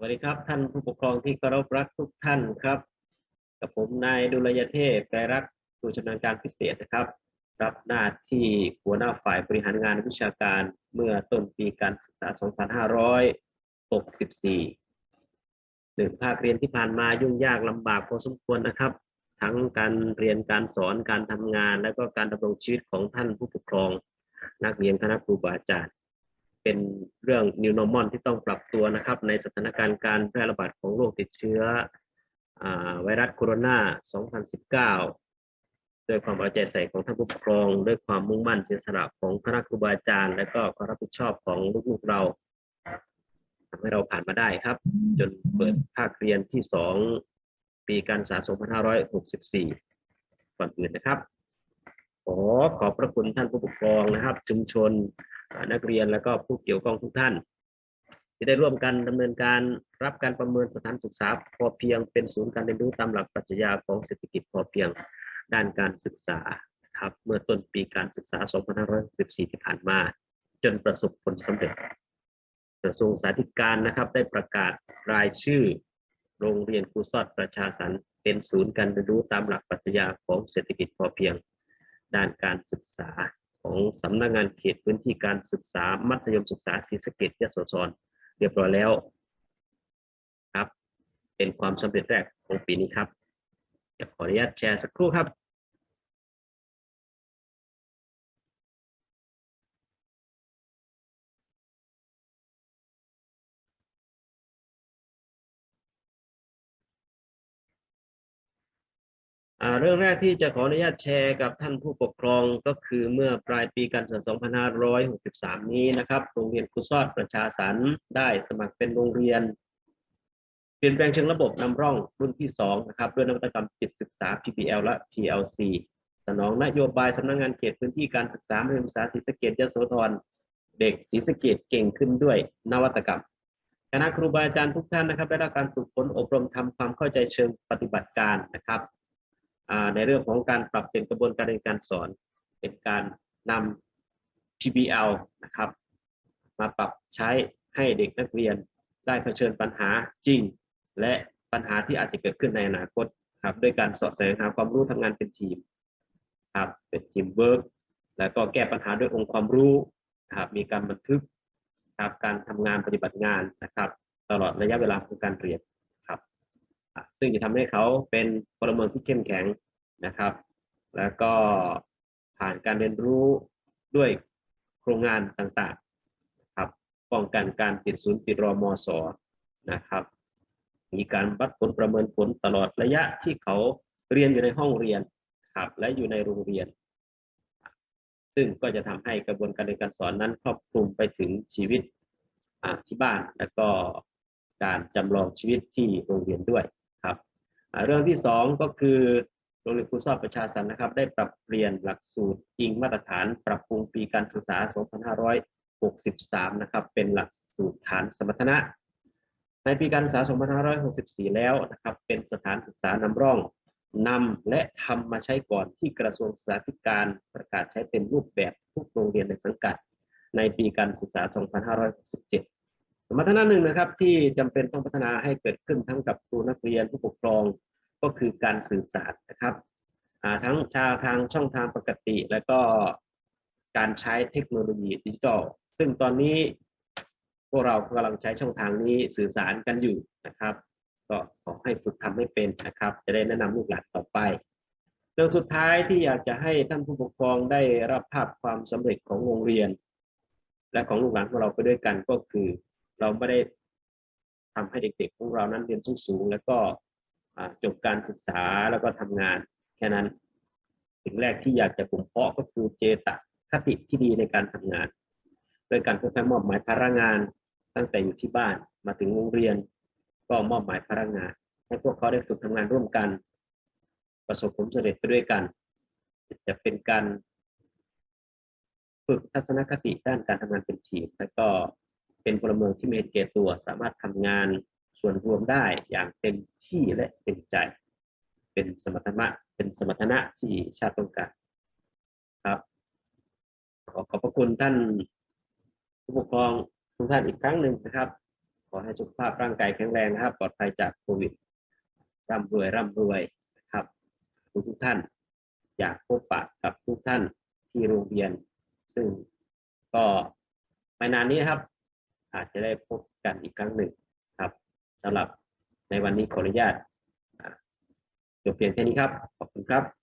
วัสดีครับ ท่านผู้ปกครองที่เคารพรักทุกท่านครับ กับผมนายดุลยเทพไกรรักผู้ชำนาญการพิเศษนะครับ รับหน้าที่หัวหน้าฝ่ายบริหารงานวิชาการเมื่อต้นปีการศึกษา 2564หนึ่งภาคเรียนที่ผ่านมายุ่งยากลำบากพอสมควรนะครับ ทั้งการเรียนการสอนการทำงาน และก็การดำรงชีวิตของท่านผู้ปกครอง นักเรียนคณะครูบาอาจารย์ เป็นเรื่อง new normal ที่ต้องปรับตัวนะครับ ในสถานการณ์การแพร่ระบาดของโรคติดเชื้ออไวรัสโคโรนา 2019ด้วยความเอาใจใส่ของท่านผู้ปกครอง ด้วยความมุ่งมั่นเสียสละของคณะครูบาอาจารย์ และก็ความรับผิดชอบของลูกๆเราทำให้เราผ่านมาได้ครับ จนเปิดภาคเรียนที่ 2 ปีการศึกษา 2564 ก่อนอื่นนะครับ อขอบพระคุณท่านผู้ปกครองนะครับ ชุมชนนักเรียนและก็ผู้เกี่ยวข้องทุกท่าน ที่ได้ร่วมกันดำเนินการรับการประเมินสถานศึกษาพอเพียงเป็นศูนย์การเรียนรู้ตามหลักปรัชญาของเศรษฐกิจพอเพียงด้านการศึกษาครับเมื่อต้นปีการศึกษา 2514 ที่ผ่านมา จนประสบผลสำเร็จกระทรวงสาธารณการนะครับ ได้ประกาศรายชื่อ โรงเรียนครูสอดประชาสรรค์เป็นศูนย์การเรียนรู้ตามหลักปรัชญาของเศรษฐกิจพอเพียง ด้านการศึกษาของสำนักงานเขตพื้นที่การศึกษามัธยมศึกษาศรีสะเกดยโสธรเรียบร้อยแล้วครับ เป็นความสำเร็จแรกของปีนี้ครับจะขออนุญาตแชร์สักครู่ครับ เรื่องแรกที่จะขออนุญาตแชร์กับท่านผู้ปกครองก็คือเมื่อปลายปีการศึกษา 2563 นี้นะครับ โรงเรียนครูซอดประชาสรรได้สมัครเป็นโรงเรียน เปลี่ยนแปลงเชิงระบบนำร่องรุ่นที่ 2 นะครับ ด้วยนวัตกรรมจิตศึกษา PPL และ PLC สนองนโยบายสำนักงานเขตพื้นที่การศึกษามัธยมศึกษาศรีสะเกษยโสธรเด็กศรีสะเกษเก่งขึ้นด้วยนวัตกรรมคณะครูบาอาจารย์ทุกท่านนะครับได้รับการฝึกฝนอบรมทำความเข้าใจเชิงปฏิบัติการนะครับ ในเรื่องของการปรับเปลี่ยนกระบวนการเรียนการสอน เป็นการนำ PBL นะครับ มาปรับใช้ให้เด็กนักเรียนได้เผชิญปัญหาจริง และปัญหาที่อาจจะเกิดขึ้นในอนาคตครับด้วยการสอดแสวงหาความรู้ทำงานเป็นทีมครับเป็นทีมเวิร์กแล้วก็แก้ปัญหาด้วยองค์ความรู้ครับมีการบันทึกครับการทำงานปฏิบัติงานนะครับ ตลอดระยะเวลาของการเรียน ซึ่งจะทำให้เขาเป็นพลเมืองที่เข้มแข็งนะครับ แล้วก็ผ่านการเรียนรู้ด้วยโครงงานต่างๆนะครับป้องกันการติดศูนย์ติดรอมอสอนะครับ มีการวัดผลประเมินผลตลอดระยะที่เขาเรียนอยู่ในห้องเรียนครับและอยู่ในโรงเรียน ซึ่งก็จะทำให้กระบวนการเรียนการสอนนั้นครอบคลุมไปถึงชีวิตที่บ้าน และก็การจำลองชีวิตที่โรงเรียนด้วย เรื่องที่สองก็คือโรงเรียนครูสอบประชาสันนะครับ ได้ปรับเปลี่ยนหลักสูตรอิงมาตรฐาน ปรับปรุงปีการศึกษา 2563 นะครับ เป็นหลักสูตรฐานสมรรถนะ ในปีการศึกษา 2564 แล้วนะครับ เป็นสถานศึกษานำร่องนำและทำมาใช้ก่อนที่กระทรวงศึกษาธิการประกาศใช้เป็นรูปแบบทุกโรงเรียนในสังกัด ในปีการศึกษา 2567 สมรรถนะหนึ่งนะครับ ที่จำเป็นต้องพัฒนาให้เกิดขึ้นทั้งกับครูนักเรียนผู้ปกครองก็คือการสื่อสารนะครับทั้งชาทางช่องทางปกติ และก็การใช้เทคโนโลยีดิจิทัลซึ่งตอนนี้พวกเรากำลังใช้ช่องทางนี้สื่อสารกันอยู่นะครับ ก็ขอให้ฝึกทำให้เป็นนะครับ จะได้แนะนำลูกหลานต่อไปเรื่องสุดท้ายที่อยากจะให้ท่านผู้ปกครองได้รับภาพความสำเร็จของโรงเรียน และของลูกหลานของเราไปด้วยกันก็คือ เราไม่ได้ทำให้เด็กๆของเรานั้นเรียนสูงๆแล้วก็จบการศึกษาแล้วก็ทำงานแค่นั้นสิ่งแรกที่อยากจะบ่มเพาะก็คือเจตคติที่ดีในการทำงาน โดยการค่อยๆมอบหมายภาระงาน ตั้งแต่อยู่ที่บ้านมาถึงโรงเรียน ก็มอบหมายภาระงาน ให้พวกเขาได้ฝึกทำงานร่วมกัน ประสบผลสำเร็จไปด้วยกัน จะเป็นการฝึกทัศนคติด้านการทำงานเป็นทีม และก็ เป็นพลเมืองที่มีเหตุเกตัว สามารถทำงานส่วนรวมได้อย่างเต็มที่และเต็มใจ เป็นสมรรถนะเป็นสมรรถนะที่ชาติต้องการครับขอขอบพระคุณท่านผู้ปกครองทุกท่านอีกครั้งหนึ่งนะครับ ขอให้สุขภาพร่างกายแข็งแรงนะครับ ปลอดภัยจากโควิดร่ำรวยร่ำรวยนะครับทุกทุกท่าน อยากพบปะกับทุกท่านที่โรงเรียน ซึ่งก็ไม่นานนี้ครับ อาจจะได้พบกันอีกครั้งหนึ่งครับสำหรับในวันนี้ขออนุญาตจบเพียงแค่นี้ครับ ขอบคุณครับ